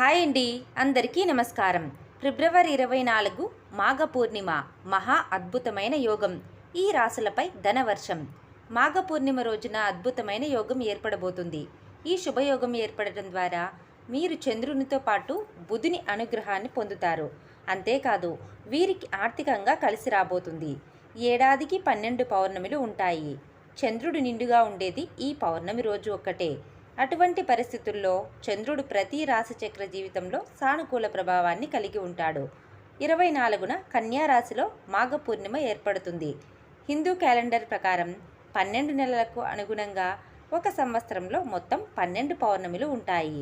Hi అండి అందరికీ నమస్కారం. ఫిబ్రవరి ఇరవై నాలుగు మాఘ పూర్ణిమ మహా అద్భుతమైన యోగం. ఈ రాశులపై ధనవర్షం. మాఘ పూర్ణిమ రోజున అద్భుతమైన యోగం ఏర్పడబోతుంది. ఈ శుభయోగం ఏర్పడటం ద్వారా మీరు చంద్రునితో పాటు బుధుని అనుగ్రహాన్ని పొందుతారు. అంతేకాదు వీరికి ఆర్థికంగా కలిసి రాబోతుంది. ఏడాదికి పన్నెండు పౌర్ణమిలు ఉంటాయి. చంద్రుడు నిండుగా ఉండేది ఈ పౌర్ణమి రోజు ఒక్కటే. అటువంటి పరిస్థితుల్లో చంద్రుడు ప్రతి రాశిచక్ర జీవితంలో సానుకూల ప్రభావాన్ని కలిగి ఉంటాడు. ఇరవై నాలుగున కన్యారాశిలో మాఘపూర్ణిమ మాఘ పూర్ణిమ ఏర్పడుతుంది. హిందూ క్యాలెండర్ ప్రకారం పన్నెండు నెలలకు అనుగుణంగా ఒక సంవత్సరంలో మొత్తం పన్నెండు పౌర్ణమిలు ఉంటాయి.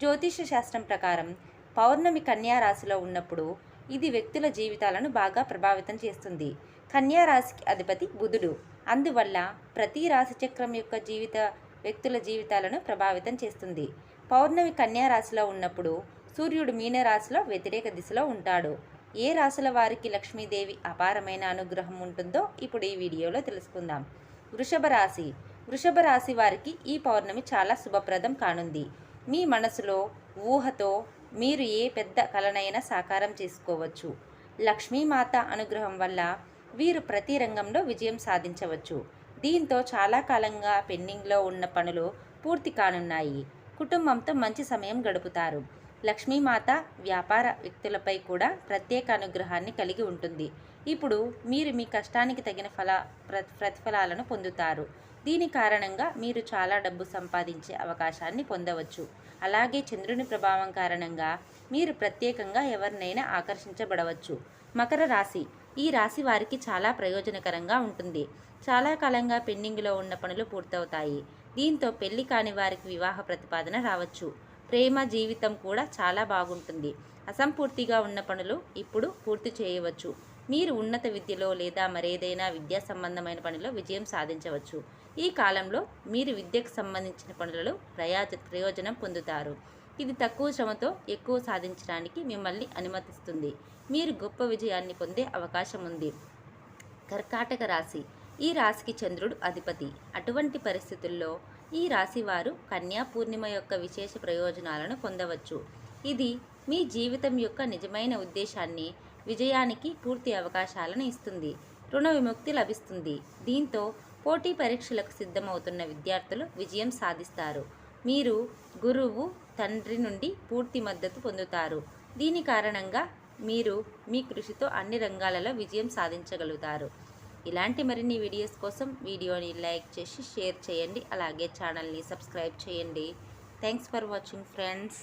జ్యోతిష శాస్త్రం ప్రకారం పౌర్ణమి కన్యారాశిలో ఉన్నప్పుడు ఇది వ్యక్తుల జీవితాలను బాగా ప్రభావితం చేస్తుంది. కన్యారాశికి అధిపతి బుధుడు. అందువల్ల ప్రతి రాశి చక్రం యొక్క జీవిత వ్యక్తుల జీవితాలను ప్రభావితం చేస్తుంది. పౌర్ణమి కన్యా రాశిలో ఉన్నప్పుడు సూర్యుడు మీనరాశిలో వ్యతిరేక దిశలో ఉంటాడు. ఏ రాశుల వారికి లక్ష్మీదేవి అపారమైన అనుగ్రహం ఉంటుందో ఇప్పుడు ఈ వీడియోలో తెలుసుకుందాం. వృషభ రాశి. వృషభ రాశి వారికి ఈ పౌర్ణమి చాలా శుభప్రదం కానుంది. మీ మనసులో ఊహతో మీరు ఏ పెద్ద కలనైనా సాకారం చేసుకోవచ్చు. లక్ష్మీమాత అనుగ్రహం వల్ల వీరు ప్రతి రంగంలో విజయం సాధించవచ్చు. దీంతో చాలా కాలంగా పెండింగ్లో ఉన్న పనులు పూర్తి కానున్నాయి. కుటుంబంతో మంచి సమయం గడుపుతారు. లక్ష్మీమాత వ్యాపార వ్యక్తులపై కూడా ప్రత్యేక అనుగ్రహాన్ని కలిగి ఉంటుంది. ఇప్పుడు మీరు మీ కష్టానికి తగిన ఫల ప్ర ప్రతిఫలాలను పొందుతారు. దీని కారణంగా మీరు చాలా డబ్బు సంపాదించే అవకాశాన్ని పొందవచ్చు. అలాగే చంద్రుని ప్రభావం కారణంగా మీరు ప్రత్యేకంగా ఎవరినైనా ఆకర్షించబడవచ్చు. మకర రాశి ఈ రాశి వారికి చాలా ప్రయోజనకరంగా ఉంటుంది. చాలా కాలంగా పెండింగ్లో ఉన్న పనులు పూర్తవుతాయి. దీంతో పెళ్ళి కాని వారికి వివాహ ప్రతిపాదన రావచ్చు. ప్రేమ జీవితం కూడా చాలా బాగుంటుంది. అసంపూర్తిగా ఉన్న పనులు ఇప్పుడు పూర్తి చేయవచ్చు. మీరు ఉన్నత విద్యలో లేదా మరేదైనా విద్యా సంబంధమైన పనిలో విజయం సాధించవచ్చు. ఈ కాలంలో మీరు విద్యకు సంబంధించిన పనులలో ప్రయోజ ప్రయోజనం పొందుతారు. ఇది తక్కువ శ్రమతో ఎక్కువ సాధించడానికి మిమ్మల్ని అనుమతిస్తుంది. మీరు గొప్ప విజయాన్ని పొందే అవకాశం ఉంది. కర్కాటక రాశి. ఈ రాశికి చంద్రుడు అధిపతి. అటువంటి పరిస్థితుల్లో ఈ రాశి వారు కన్యా పూర్ణిమ యొక్క విశేష ప్రయోజనాలను పొందవచ్చు. ఇది మీ జీవితం యొక్క నిజమైన ఉద్దేశాన్ని విజయానికి పూర్తి అవకాశాలను ఇస్తుంది. రుణ విముక్తి లభిస్తుంది. దీంతో పోటీ పరీక్షలకు సిద్ధమవుతున్న విద్యార్థులు విజయం సాధిస్తారు. మీరు గురువు తండ్రి నుండి పూర్తి మద్దతు పొందుతారు. దీని కారణంగా మీరు మీ కృషితో అన్ని రంగాలలో విజయం సాధించగలుగుతారు. ఇలాంటి మరిన్ని వీడియోస్ కోసం వీడియోని లైక్ చేసి షేర్ చేయండి. అలాగే ఛానల్ని సబ్స్క్రైబ్ చేయండి. Thanks for watching friends.